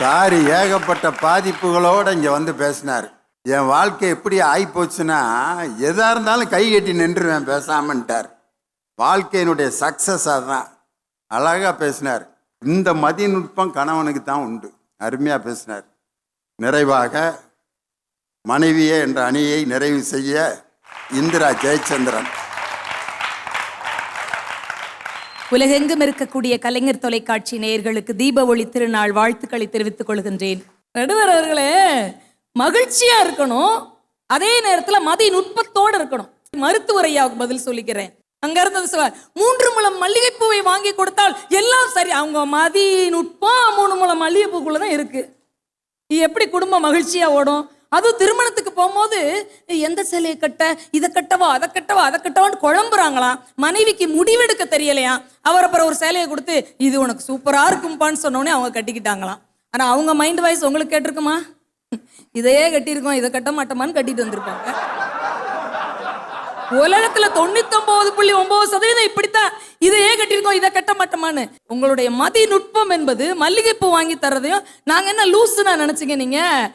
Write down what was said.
Sorry ஏகப்பட்ட பாதிப்புகளோடு இங்கே வந்து பேசினார். என் வாழ்க்கை எப்படி ஆகிப்போச்சுன்னா எதாக இருந்தாலும் கை கட்டி நின்றுவேன் பேசாமன்ட்டார். வாழ்க்கையினுடைய சக்ஸஸ் அதுதான் அழகாக பேசினார். இந்த மதிநுட்பம் கணவனுக்கு தான் உண்டு. அருமையாக பேசினார். நிறைவாக மனைவியே என்ற அணியை நிறைவு செய்ய இந்திரா ஜெயச்சந்திரன். உலகெங்கும் இருக்கக்கூடிய கலைஞர் தொலைக்காட்சி நேயர்களுக்கு தீப ஒளி திருநாள் வாழ்த்துக்களை தெரிவித்துக் கொள்கின்றேன். நடுவர் அவர்களே மகிழ்ச்சியா இருக்கணும். அதே நேரத்துல மதி நுட்பத்தோடு இருக்கணும். மருத்துவரையாவுக்கு பதில் சொல்லிக்கிறேன். அங்க இருந்தது சொல்ல மூன்று முழம் மல்லிகைப்பூவை வாங்கி கொடுத்தால் எல்லாம் சரி. அவங்க மதி நுட்பம் மூணு முழம் மல்லிகைப்பூக்குள்ளதான் இருக்கு. இது எப்படி குடும்பம் மகிழ்ச்சியா ஓடும்? அதுவும் திருமணத்துக்கு போகும்போது எந்த சிலையை கட்ட? இதை கட்டவா? அதை கட்டவா? அதை கட்டவான்னு குழம்புறாங்களாம். மனைவிக்கு முடிவெடுக்க தெரியலையா அவர் அப்புறம் ஒரு சேலையை கொடுத்து இது உனக்கு சூப்பராக இருக்கும்பான்னு சொன்னோடனே அவங்க கட்டிக்கிட்டாங்களாம். ஆனால் அவங்க மைண்ட் வாய்ஸ் உங்களுக்கு கேட்டிருக்குமா? இதையே கட்டியிருக்கோம் இதை கட்ட மாட்டோமான்னு கட்டிட்டு வந்திருப்பாங்க. உலகத்துல தொண்ணூத்தொன்பது புள்ளி ஒன்பது சதவீதம் இப்படித்தான். இதையே கட்டியிருக்கோம் இதை கட்ட மாட்டோமான்னு. உங்களுடைய மதி நுட்பம் என்பது மல்லிகைப்பூ வாங்கி தர்றதையும் நாங்க என்ன லூசுனா நினைச்சீங்க நீங்க?